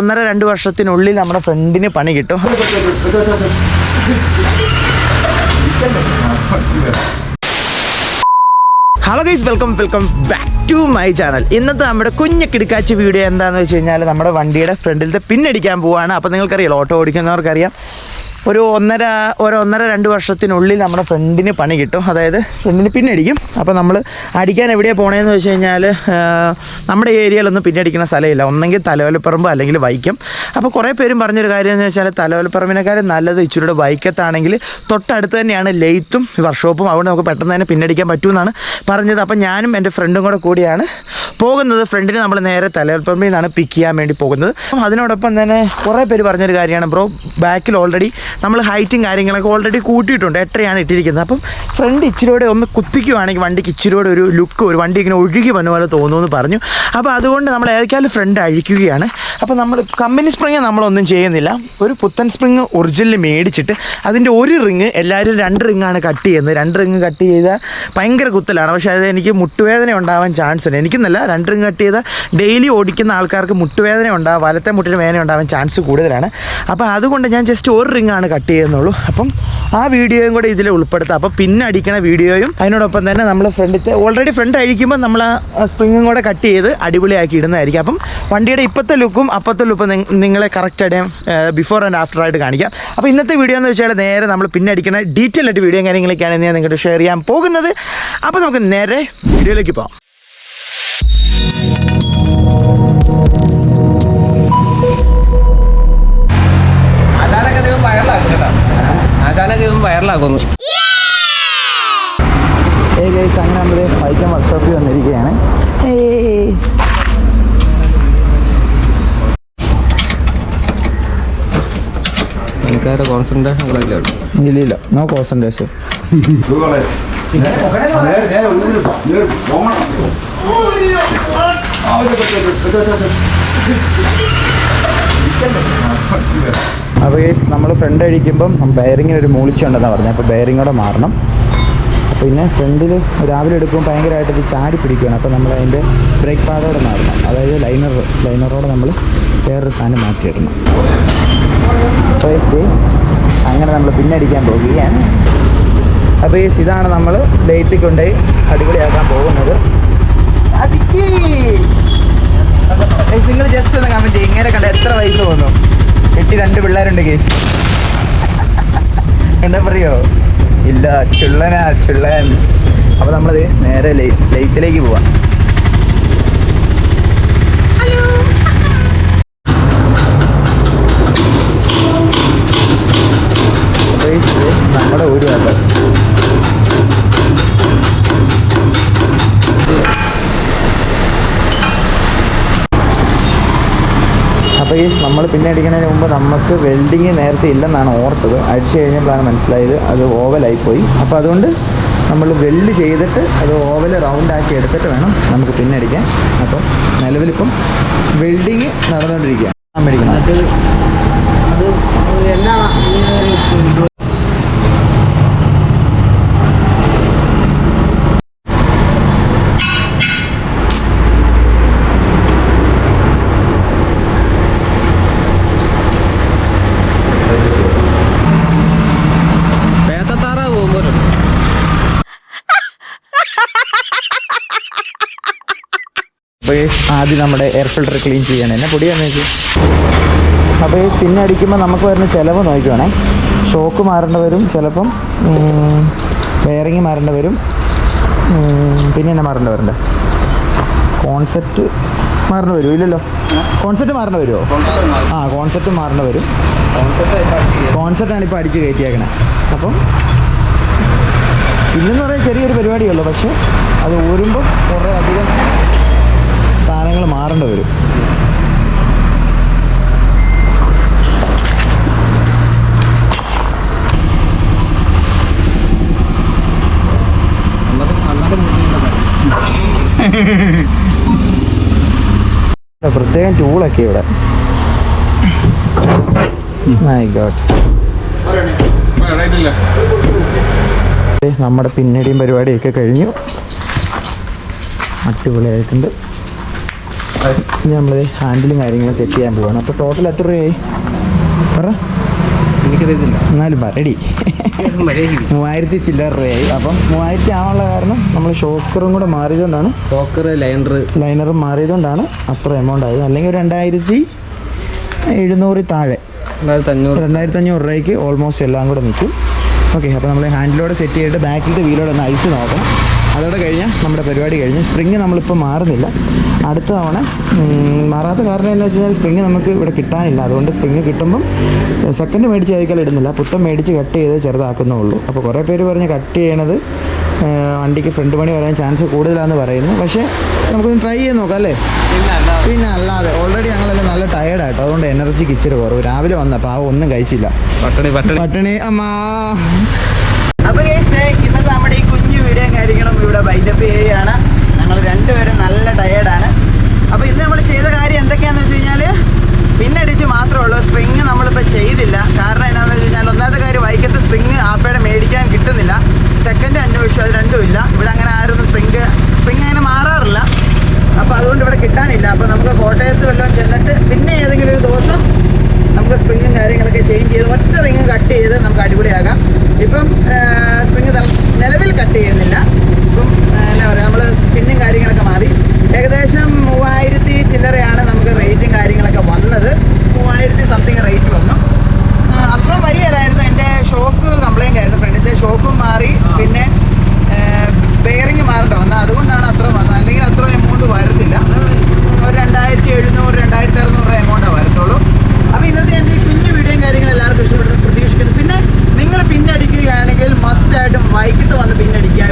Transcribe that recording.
ഒന്നര രണ്ട് വർഷത്തിനുള്ളിൽ നമ്മുടെ ഫ്രണ്ടിന് പണി കിട്ടും. Hello guys welcome welcome back to my channel ഇന്നത്തെ നമ്മുടെ കുഞ്ഞു കിടക്കാച്ചി വീഡിയോ എന്താണെന്ന് വെച്ച് കഴിഞ്ഞാൽ നമ്മുടെ വണ്ടിയുടെ ഫ്രണ്ടിലത്തെ പിന്നടിക്കാൻ പോവാണ്. അപ്പോൾ നിങ്ങൾക്കറിയാം ഓട്ടോ ഓടിക്കുന്നവർക്കറിയാം. ഒരു ഒന്നര ഒരു ഒന്നര രണ്ട് വർഷത്തിനുള്ളിൽ നമ്മുടെ ഫ്രണ്ടിന് പണി കിട്ടും. അതായത് ഫ്രണ്ടിന് പിന്നടിക്കും അപ്പോൾ നമ്മൾ അടിക്കാൻ എവിടെയാണ് പോണേന്ന് വെച്ച് കഴിഞ്ഞാൽ നമ്മുടെ ഏരിയയിലൊന്നും പിന്നടിക്കുന്ന സ്ഥലമില്ല. ഒന്നെങ്കിൽ തലവലപ്പറമ്പ് അല്ലെങ്കിൽ വൈക്കം. അപ്പോൾ കുറേ പേരും പറഞ്ഞൊരു കാര്യം എന്ന് വെച്ചാൽ തലവലപ്പറമ്പിനെക്കാളും നല്ലത് ഇച്ചിരിയുടെ വൈക്കത്താണെങ്കിൽ തൊട്ടടുത്ത് തന്നെയാണ് ലെയ്ത്തും വർക്ക്ഷോപ്പും. അവിടെ നമുക്ക് പെട്ടെന്ന് തന്നെ പിന്നടിക്കാൻ പറ്റുമെന്നാണ് പറഞ്ഞത്. അപ്പോൾ ഞാനും എന്റെ ഫ്രണ്ടും കൂടെ കൂടിയാണ് പോകുന്നത്. ഫ്രണ്ടിന് നമ്മൾ നേരെ തലവലപ്പറമ്പിൽ നിന്നാണ് പിക്ക് ചെയ്യാൻ വേണ്ടി പോകുന്നത്. അതിനോടൊപ്പം തന്നെ കുറേ പേര് പറഞ്ഞൊരു കാര്യമാണ്. ബ്രോ ബാക്കിൽ ഓൾറെഡി നമ്മൾ ഹൈറ്റും കാര്യങ്ങളൊക്കെ ഓൾറെഡി കൂട്ടിയിട്ടുണ്ട്. എട്ടരയാണ് ഇട്ടിരിക്കുന്നത്? അപ്പം ഫ്രണ്ട് ഇച്ചിരിയോടെ ഒന്ന് കുത്തിക്കുവാണെങ്കിൽ വണ്ടിക്ക് ഇച്ചിരിയോടെ ഒരു ലുക്ക് ഒരു വണ്ടി ഇങ്ങനെ ഒഴുകി വന്ന പോലെ തോന്നുമെന്ന് പറഞ്ഞു. അപ്പോൾ അതുകൊണ്ട് നമ്മൾ ഏതൊക്കെയാലും ഫ്രണ്ട് അഴിക്കുകയാണ്. അപ്പോൾ നമ്മൾ കമ്പനി സ്പ്രിങ് നമ്മളൊന്നും ചെയ്യുന്നില്ല. ഒരു പുത്തൻ സ്പ്രിങ് ഒറിജിനൽ മേടിച്ചിട്ട് അതിന്റെ ഒരു റിങ് എല്ലാവരും രണ്ട് റിങ്ങാണ് കട്ട് ചെയ്യുന്നത്. രണ്ട് റിങ് കട്ട് ചെയ്താൽ ഭയങ്കര കുത്തലാണ്. പക്ഷേ അത് എനിക്ക് മുട്ടുവേദന ഉണ്ടാവാൻ ചാൻസ് ഉണ്ട്. എനിക്കെന്നല്ല രണ്ട് റിങ് കട്ട് ചെയ്താൽ ഡെയിലി ഓടിക്കുന്ന ആൾക്കാർക്ക് മുട്ടുവേദന ഉണ്ടാവും വലത്തെ മുട്ടിന് വേദന ഉണ്ടാവാൻ ചാൻസ് കൂടുതലാണ്. അപ്പോൾ അതുകൊണ്ട് ഞാൻ ജസ്റ്റ് ഒരു റിങ്ങാണ് കട്ട് ചെയ്യുന്നുള്ളൂ. അപ്പം ആ വീഡിയോയും കൂടെ ഇതിൽ ഉൾപ്പെടുത്താം. അപ്പോൾ പിന്നെ അടിക്കണ വീഡിയോയും അതിനോടൊപ്പം തന്നെ നമ്മൾ ഫ്രണ്ടിത്തെ ഓൾറെഡി ഫ്രണ്ട് അഴിക്കുമ്പോൾ നമ്മൾ ആ സ്പ്രിങ്ങും കൂടെ കട്ട് ചെയ്ത് അടിപൊളിയാക്കി ഇടുന്നതായിരിക്കും. അപ്പം വണ്ടിയുടെ ഇപ്പോഴത്തെ ലുക്കും അപ്പത്തെ ലുക്കും നിങ്ങളെ കറക്റ്റ് ആയിട്ട് ബിഫോർ ആൻഡ് ആഫ്റ്റർ ആയിട്ട് കാണിക്കാം. അപ്പോൾ ഇന്നത്തെ വീഡിയോ എന്ന് വെച്ചാൽ നേരെ നമ്മൾ പിന്നെ അടിക്കണ ഡീറ്റെയിൽ ആയിട്ട് വീഡിയോ കാര്യങ്ങളൊക്കെയാണ് ഞാൻ നിങ്ങളുടെ ഷെയർ ചെയ്യാൻ പോകുന്നത്. അപ്പോൾ നമുക്ക് നേരെ വീഡിയോയിലേക്ക് പോകാം എനിക്കതിന്റെ കോൺസെൻട്രേഷൻ കൂടുതലേ ഉള്ളൂ? ഇല്ല ഇല്ല നോ കോൺസെൻട്രേഷൻ അപ്പോൾ നമ്മൾ ഫ്രണ്ട് അഴിക്കുമ്പം ബെയറിങ്ങിന് ഒരു മൂളിച്ചുണ്ടെന്നാണ് പറഞ്ഞത് അപ്പോൾ കൂടെ മാറണം. പിന്നെ ഫ്രണ്ടിൽ രാവിലെ എടുക്കുമ്പോൾ ഭയങ്കരമായിട്ട് ഇത് ചാടി പിടിക്കുകയാണ് അപ്പോൾ നമ്മൾ അതിന്റെ ബ്രേക്ക് പാഡോടെ മാറണം. അതായത് ലൈനർ ലൈനറോടെ നമ്മൾ വേറൊരു സാധനം മാറ്റിയിടണം. അങ്ങനെ നമ്മൾ പിന്നടിക്കാൻ പോവുകയാണ്. അപ്പോൾ ഈ ഇതാണ് നമ്മൾ ഡേറ്റ് കൊണ്ടുപോയി അടിപൊളിയാക്കാൻ പോകുന്നത്. നിങ്ങൾ ജസ്റ്റ് ഒന്ന് കമന്റ് ചെയ്യും. ഇങ്ങനെ കണ്ട എത്ര വയസ്സ് പോകുന്നു എട്ടി രണ്ട് പിള്ളേരുണ്ട് കേസ് എന്താ പറയോ ഇല്ല ചുള്ളനാ ചുള്ളൻ. അപ്പോൾ നമ്മളത് നേരെ ലൈറ്റിലേക്ക് പോവാം. അപ്പോൾ ഈ നമ്മൾ പിന്നെ അടിക്കുന്നതിന് മുമ്പ് നമുക്ക് വെൽഡിങ് നേരത്തെ ഇല്ലെന്നാണ് ഓർത്തത്. അടിച്ചു കഴിഞ്ഞപ്പോഴാണ് മനസ്സിലായത് അത് ഓവലായിപ്പോയി അപ്പോൾ അതുകൊണ്ട് നമ്മൾ വെൽഡ് ചെയ്തിട്ട് അത് ഓവൽ റൗണ്ട് ആക്കി എടുത്തിട്ട് വേണം നമുക്ക് പിന്നെ അടിക്കാൻ. അപ്പം നിലവിലിപ്പം വെൽഡിങ് നടന്നുകൊണ്ടിരിക്കുകയാണ് മേടിക്കണം പേത്തത്താറ അപ്പോൾ ആദ്യം നമ്മുടെ എയർ ഫിൽട്ടർ ക്ലീൻ ചെയ്യണം. എന്നെ പൊടിയാന്ന് വെച്ചു അപ്പോൾ ഈ അടിക്കുമ്പോൾ നമുക്ക് വരുന്ന ചിലവ് നോക്കുവാണേ. ഷോക്ക് മാറേണ്ട വരും ചിലപ്പം വയറിങ് മാറേണ്ട വരും പിന്നെ എന്നെ മാറേണ്ട വരണ്ടേ? കോൺസെപ്റ്റ് മാറേണ്ട വരുമോ ഇല്ലല്ലോ. കോൺസെപ്റ്റ് മാറേണ്ട വരുമോ ആ കോൺസെപ്റ്റ് മാറേണ്ട വരും. കോൺസെപ്റ്റാണ് ഇപ്പോൾ അടിച്ച് കയറ്റിയേക്കണേ. അപ്പം ഇല്ലെന്ന് പറയാൻ ചെറിയൊരു പരിപാടിയുള്ളൂ പക്ഷേ അത് ഊരുമ്പോൾ കുറേ മാറേണ്ടി വരും. പ്രത്യേകം ടൂളൊക്കെ ഇവിടെ. നമ്മുടെ പിന്നടിയും പരിപാടിയൊക്കെ കഴിഞ്ഞു. അടിപൊളിയായിട്ടുണ്ട്. ഇനി നമ്മൾ ഹാൻഡിലും കാര്യങ്ങളും സെറ്റ് ചെയ്യാൻ പോവാണ്. അപ്പോൾ ടോട്ടൽ എത്ര രൂപയായി? പറ. എനിക്കറിയത്തില്ല. എന്നാലും പറയടി മൂവായിരത്തി ചില്ലറ രൂപയായി. അപ്പം മൂവായിരത്തി ആവാനുള്ള കാരണം നമ്മൾ ഷോക്കറും കൂടെ മാറിയതുകൊണ്ടാണ്. ഷോക്കർ ലൈനർ ലൈനറും മാറിയതുകൊണ്ടാണ് അത്ര എമൗണ്ട് ആയത്. അല്ലെങ്കിൽ ഒരു രണ്ടായിരത്തി എഴുന്നൂറ് താഴെ. രണ്ടായിരത്തി അഞ്ഞൂറ് രണ്ടായിരത്തി അഞ്ഞൂറ് രൂപയ്ക്ക് ഓൾമോസ്റ്റ് എല്ലാം കൂടെ നിൽക്കും. ഓക്കെ അപ്പോൾ നമ്മൾ ഹാൻഡിലോടെ സെറ്റ് ചെയ്തിട്ട് ബാക്കിലത്തെ വീലോടെ ഒന്ന് അഴിച്ച് നോക്കണം അതോടെ കഴിഞ്ഞാൽ നമ്മുടെ പരിപാടി കഴിഞ്ഞ്. സ്പ്രിങ് നമ്മളിപ്പോൾ മാറുന്നില്ല. അടുത്ത തവണ മാറാത്ത കാരണം എന്താ വെച്ച് കഴിഞ്ഞാൽ സ്പ്രിങ് നമുക്ക് ഇവിടെ കിട്ടാനില്ല. അതുകൊണ്ട് സ്പ്രിങ് കിട്ടുമ്പം സെക്കൻഡ് മേടിച്ച് ആയിരിക്കാൻ ഇടുന്നില്ല. പുത്തം മേടിച്ച് കട്ട് ചെയ്ത് ചെറുതാക്കുന്നേ ഉള്ളൂ അപ്പോൾ കുറേ പേര് പറഞ്ഞ് കട്ട് ചെയ്യണത് വണ്ടിക്ക് ഫ്രണ്ട് പണി വരാൻ ചാൻസ് കൂടുതലാണെന്ന് പറയുന്നു. പക്ഷേ നമുക്കൊന്ന് ട്രൈ ചെയ്ത് നോക്കാം അല്ലേ? പിന്നെ അല്ലാതെ. ഓൾറെഡി ഞങ്ങളെല്ലാം നല്ല ടയേർഡായിട്ടോ അതുകൊണ്ട് എനർജി ഇച്ചിരി കുറവ്. രാവിലെ വന്നപ്പോൾ ആ ഒന്നും കഴിച്ചില്ല. പട്ടണി പട്ടണി. പട്ടണി അമ്മാ. അപ്പൊ ഇന്നത്തെ നമ്മുടെ ഈ കുഞ്ഞു വീഡിയോയും കാര്യങ്ങളും ഇവിടെ. ബൈൻഡപ്പ് ചെയ്യുകയാണ് ഞങ്ങൾ രണ്ടുപേരും നല്ല ടയേർഡാണ് അപ്പൊ ഇന്ന് നമ്മൾ ചെയ്ത കാര്യം എന്തൊക്കെയാന്ന് വെച്ച് കഴിഞ്ഞാൽ പിന്നടിച്ച് മാത്രമേ ഉള്ളൂ സ്പ്രിങ് നമ്മളിപ്പോൾ ചെയ്തില്ല കാരണം എന്നാന്ന് വെച്ച് കഴിഞ്ഞാൽ ഒന്നാമത്തെ കാര്യം വൈക്കത്ത് സ്പ്രിങ് ആപ്പയുടെ മേടിക്കാൻ കിട്ടുന്നില്ല സെക്കൻഡ് അന്വേഷിച്ചു അത് രണ്ടും ഇല്ല ഇവിടെ അങ്ങനെ ആരും സ്പ്രിങ് സ്പ്രിങ് അങ്ങനെ മാറാറില്ല അപ്പോൾ അതുകൊണ്ട് ഇവിടെ കിട്ടാനില്ല അപ്പോൾ നമുക്ക് കോട്ടയത്ത് വല്ലതും ചെന്നിട്ട് പിന്നെ ഏതെങ്കിലും ഒരു ദിവസം നമുക്ക് സ്പ്രിങ്ങും കാര്യങ്ങളൊക്കെ ചേഞ്ച് ചെയ്ത് ഒറ്റ റിങ്ങും കട്ട് ചെയ്ത് നമുക്ക് അടിപൊളിയാക്കാം ഇപ്പം സ്പ്രിങ് നിലവിൽ കട്ട് ചെയ്യുന്നില്ല ഇപ്പം ആ, എന്നാ പറയുക നമ്മൾ പിന്നും കാര്യങ്ങളൊക്കെ മാറി. ഏകദേശം മൂവായിരത്തി ചില്ലറയാണ് നമുക്ക് റേറ്റും കാര്യങ്ങളൊക്കെ വന്നത്. മൂവായിരത്തി സംതിങ് റേറ്റ് വന്നു. അത്ര വരികയില്ലായിരുന്നു. എന്റെ ഷോക്ക് കംപ്ലൈന്റ് ആയിരുന്നു. ഫ്രണ്ടിന്റെ ഷോക്കും മാറി. പിന്നെ ബെയറിങ് മാറേണ്ട. വന്നത് അതുകൊണ്ടാണ് അത്ര വന്നത്. അല്ലെങ്കിൽ അത്ര എമൗണ്ട് വരത്തില്ല. ഒരു രണ്ടായിരത്തി എഴുന്നൂറ് രണ്ടായിരത്തി അറുന്നൂറ് എമൗണ്ടേ വരത്തുള്ളൂ. അപ്പോൾ ഇന്നത്തെ എന്റെ ഈ കുഞ്ഞു വീഡിയോയും കാര്യങ്ങളും എല്ലാവർക്കും ഇഷ്ടപ്പെടുന്നു പ്രതീക്ഷിക്കുന്നു. പിന്നെ നിങ്ങൾ പിന്നടിക്കുകയാണെങ്കിൽ മസ്റ്റായിട്ടും വൈകിട്ട് വന്ന് പിന്നടിക്കുക.